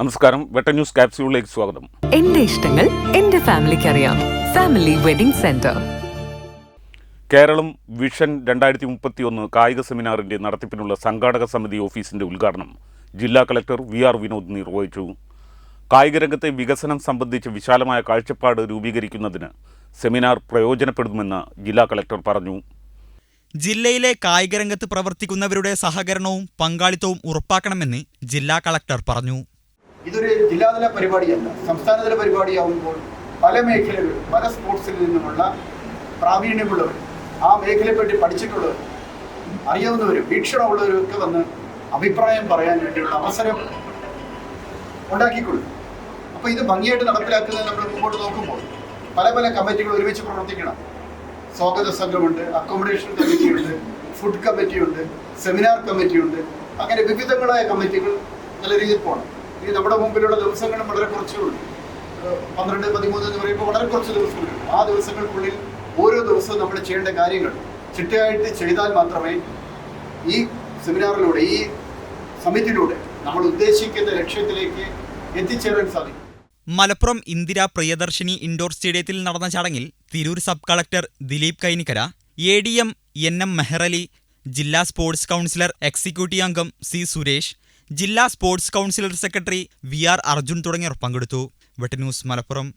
നമസ്കാരം. വെട്ട ന്യൂസ് കാപ്സ്യൂളിലേക്ക് സ്വാഗതം. എന്റെ ഇഷ്ടങ്ങൾ എന്റെ ഫാമിലിക്ക് അറിയാം family wedding centre. Keralam vision രണ്ടായിരത്തി മുപ്പത്തി ഒന്ന് കായിക സെമിനാറിന്റെ നടത്തിപ്പിനുള്ള സംഘാടക സമിതി ഓഫീസിന്റെ ഉദ്ഘാടനം ജില്ലാ കളക്ടർ വി ആർ വിനോദ് നിർവഹിച്ചു. കായിക രംഗത്തെ വികസനം സംബന്ധിച്ച് വിശാലമായ കാഴ്ചപ്പാട് രൂപീകരിക്കുന്നതിന് സെമിനാർ പ്രയോജനപ്പെടുമെന്ന് ജില്ലാ കളക്ടർ പറഞ്ഞു. ജില്ലയിലെ കായികരംഗത്ത് പ്രവർത്തിക്കുന്നവരുടെ സഹകരണവും പങ്കാളിത്തവും ഉറപ്പാക്കണമെന്ന് ജില്ലാ കളക്ടർ പറഞ്ഞു. ഇതൊരു ജില്ലാതല പരിപാടിയല്ല സംസ്ഥാനതല പരിപാടിയാവുമ്പോൾ പല മേഖലകളിൽ പല സ്പോർട്സിൽ നിന്നുമുള്ള പ്രാവീണ്യമുള്ളവർ ആ മേഖലയെപ്പറ്റി പഠിച്ചിട്ടുള്ളവർ അറിയാവുന്നവരും വീക്ഷണമുള്ളവരും ഒക്കെ വന്ന് അഭിപ്രായം പറയാൻ വേണ്ടിയുള്ള അവസരം ഉണ്ടാക്കിക്കൊള്ളു. അപ്പോൾ ഇത് ഭംഗിയായിട്ട് നടപ്പിലാക്കുന്നത് നമ്മൾ മുമ്പോട്ട് നോക്കുമ്പോൾ പല പല കമ്മിറ്റികൾ ഒരുമിച്ച് പ്രവർത്തിക്കണം. സ്വാഗത സംഘമുണ്ട് അക്കോമഡേഷൻ കമ്മിറ്റിയുണ്ട് ഫുഡ് കമ്മിറ്റിയുണ്ട് സെമിനാർ കമ്മിറ്റിയുണ്ട് അങ്ങനെ വിവിധങ്ങളായ കമ്മിറ്റികൾ നല്ല രീതിയിൽ പോകണം. ഈ നമ്മുടെ മുമ്പിലുള്ള ദിവസങ്ങളും വളരെ കുറച്ചേ ഉള്ളൂ. പന്ത്രണ്ട് പതിമൂന്ന് എന്ന് പറയുമ്പോൾ വളരെ കുറച്ച് ദിവസങ്ങളുണ്ട് ആ ദിവസങ്ങൾക്കുള്ളിൽ ഓരോ ദിവസവും നമ്മൾ ചെയ്യേണ്ട കാര്യങ്ങൾ ചിട്ടയായിട്ട് ചെയ്താൽ മാത്രമേ ഈ സെമിനാറിലൂടെ ഈ സമിതിയിലൂടെ നമ്മൾ ഉദ്ദേശിക്കുന്ന ലക്ഷ്യത്തിലേക്ക് എത്തിച്ചേരാൻ സാധിക്കും. മലപ്പുറം ഇന്ദിര പ്രിയദർശിനി ഇൻഡോർ സ്റ്റേഡിയത്തിൽ നടന്ന ചടങ്ങിൽ Tirur sub collector Dileep Kainikkara A D M N M Meharali ജില്ലാ സ്പോർട്സ് കൗൺസിലർ എക്സിക്യൂട്ടീവ് അംഗം സി സുരേഷ് ജില്ലാ sports councillor secretary V R Arjun തുടങ്ങിയവർ പങ്കെടുത്തു. വെട്ടന്യൂസ് മലപ്പുറം.